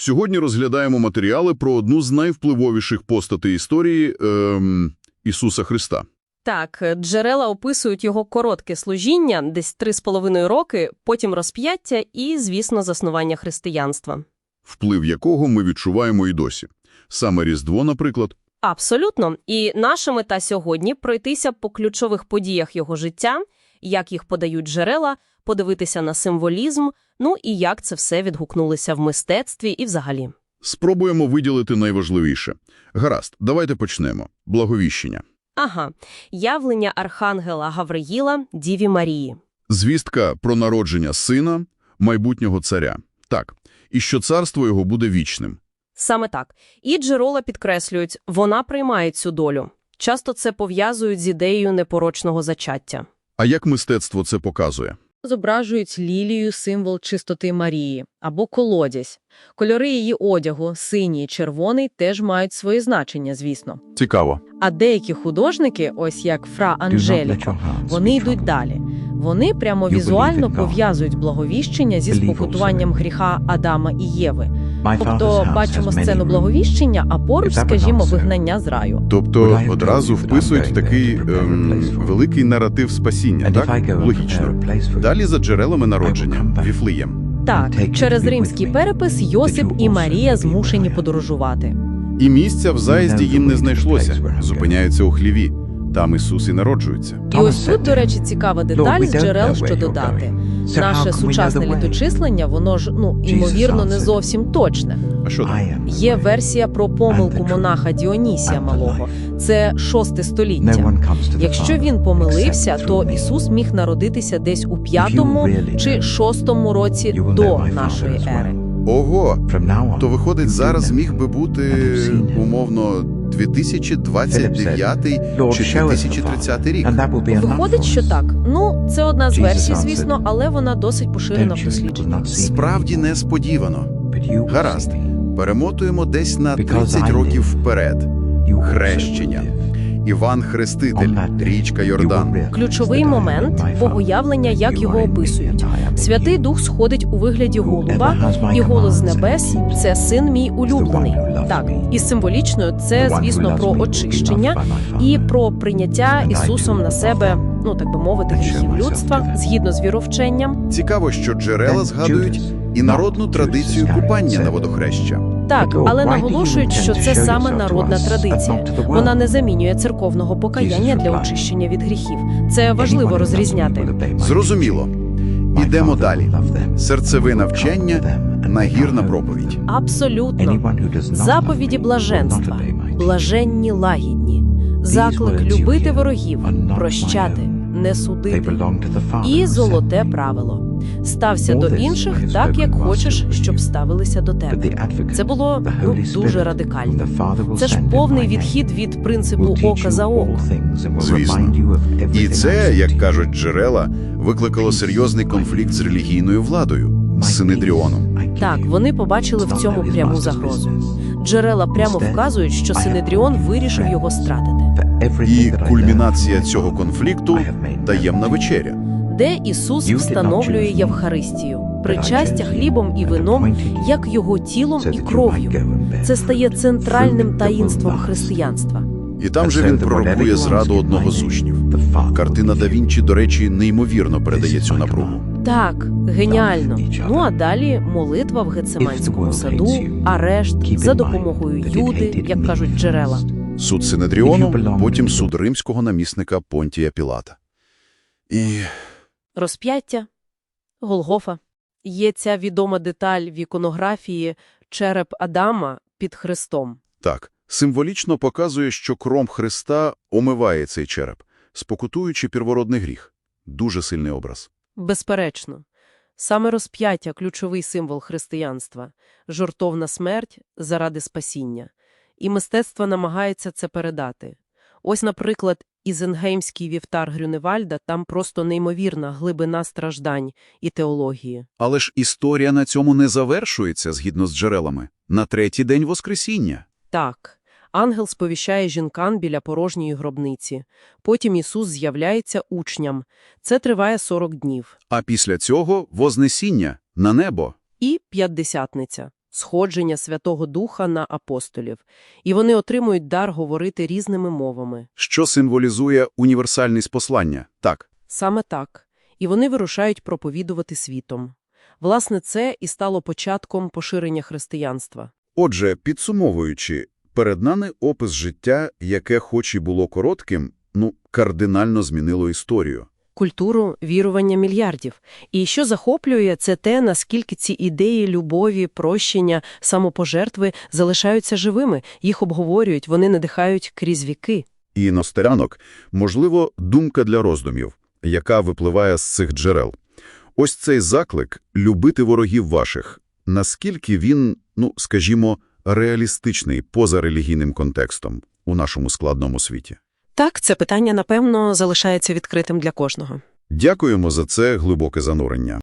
Сьогодні розглядаємо матеріали про одну з найвпливовіших постатей історії ем, Ісуса Христа. Так, джерела описують його коротке служіння, десь три з половиною роки, потім розп'яття і, звісно, заснування християнства. вплив якого ми відчуваємо і досі. Саме Різдво, наприклад, Абсолютно. І наша мета сьогодні – пройтися по ключових подіях його життя, як їх подають джерела, подивитися на символізм, ну і як це все відгукнулося в мистецтві і взагалі. спробуємо виділити найважливіше. Гаразд, давайте почнемо. Благовіщення. Ага, явлення архангела Гавриїла Діві Марії. Звістка про народження сина, майбутнього царя. Так, і що царство його буде вічним. Саме так. І джерела підкреслюють, вона приймає цю долю. Часто це пов'язують з ідеєю непорочного зачаття. А як мистецтво це показує? Зображують лілію, символ чистоти Марії, або колодязь. Кольори її одягу, синій, червоний, теж мають своє значення, звісно. Цікаво. А деякі художники, ось як Фра Анжеліко, вони йдуть далі. Вони прямо візуально пов'язують благовіщення зі спокутуванням гріха Адама і Єви. Тобто бачимо сцену благовіщення, а поруч, скажімо, вигнання з раю. Тобто одразу вписують такий ем, великий наратив спасіння, так? Логічно. Далі за джерелами народження – Віфлеєм. Так, через римський перепис Йосип і Марія змушені подорожувати. І місця в заїзді їм не знайшлося. Зупиняються у хліві. Там Ісус і народжується. І ось тут, до речі, цікава деталь з джерел, що додати. Наше сучасне літочислення, воно ж, ну, імовірно, не зовсім точне. А що там? Є версія про помилку монаха Діонісія Малого. Це шосте століття. Якщо він помилився, то Ісус міг народитися десь у п'ятому чи шостому році до нашої ери. Ого! То виходить, зараз міг би бути, умовно, 2029 чи 2030 рік. Виходить, що так. Ну, це одна з версій, звісно, але вона досить поширена в дослідженні. Справді несподівано. Гаразд. Перемотуємо десь на 30 років вперед. Хрещення. Іван Хреститель, річка Йордан. Ключовий момент – богоявлення, як його описують. Святий Дух сходить у вигляді голуба, і голос з небес – це син мій улюблений. Так, і символічно це, звісно, про очищення і про прийняття Ісусом на себе, ну так би мовити, гріхів людства, згідно з віровченням. Цікаво, що джерела згадують і народну традицію купання на водохреща. Так, але наголошують, що це саме народна традиція. Вона не замінює церковного покаяння для очищення від гріхів. Це важливо розрізняти. Зрозуміло. Ідемо далі. Серцевина вчення, нагірна проповідь. Абсолютно. Заповіді блаженства, блаженні лагідні, заклик любити ворогів, прощати, не судити. І золоте правило. Стався до інших так, як хочеш, щоб ставилися до тебе. Це було ну, дуже радикально. Це ж повний відхід від принципу ока за око. Звісно. І це, як кажуть джерела, викликало серйозний конфлікт з релігійною владою, з Синедріоном. Так, вони побачили в цьому пряму загрозу. Джерела прямо вказують, що Синедріон вирішив його стратити. І кульмінація цього конфлікту – таємна вечеря. Де Ісус встановлює Євхаристію, причастя хлібом і вином, як його тілом і кров'ю. Це стає центральним таїнством християнства. І там же він пророкує зраду одного з учнів. Картина да Вінчі, до речі, неймовірно передає цю напругу. Так, геніально. Ну а далі молитва в Гециманському саду, арешт за допомогою Юди, як кажуть джерела. Суд Синедріону, потім суд римського намісника Понтія Пілата. І Розп'яття, Голгофа. Є ця відома деталь в іконографії череп Адама під хрестом. так, символічно показує, що кром Христа омиває цей череп, спокутуючи первородний гріх. Дуже сильний образ. Безперечно. Саме розп'яття – ключовий символ християнства, жортовна смерть заради спасіння. І мистецтво намагається це передати. Ось, наприклад, Ізенгеймський вівтар Грюневальда – там просто неймовірна глибина страждань і теології. Але ж історія на цьому не завершується, згідно з джерелами. На третій день Воскресіння. Так, ангел сповіщає жінкам біля порожньої гробниці. Потім Ісус з'являється учням. Це триває 40 днів. А після цього – Вознесіння на небо. І п'ятдесятниця. Сходження Святого Духа на апостолів, і вони отримують дар говорити різними мовами. Що символізує універсальність послання? Так. Саме так. І вони вирушають проповідувати світом. Власне, це і стало початком поширення християнства. Отже, підсумовуючи, перед нами опис життя, яке хоч і було коротким, ну, кардинально змінило історію. Культуру вірування мільярдів. І що захоплює, це те, наскільки ці ідеї любові, прощення, самопожертви залишаються живими, їх обговорюють, вони надихають крізь віки. І настоянок, можливо, думка для роздумів, яка випливає з цих джерел. Ось цей заклик – любити ворогів ваших. Наскільки він, ну, скажімо, реалістичний поза релігійним контекстом у нашому складному світі? Так, це питання, напевно, залишається відкритим для кожного. Дякуємо за це глибоке занурення.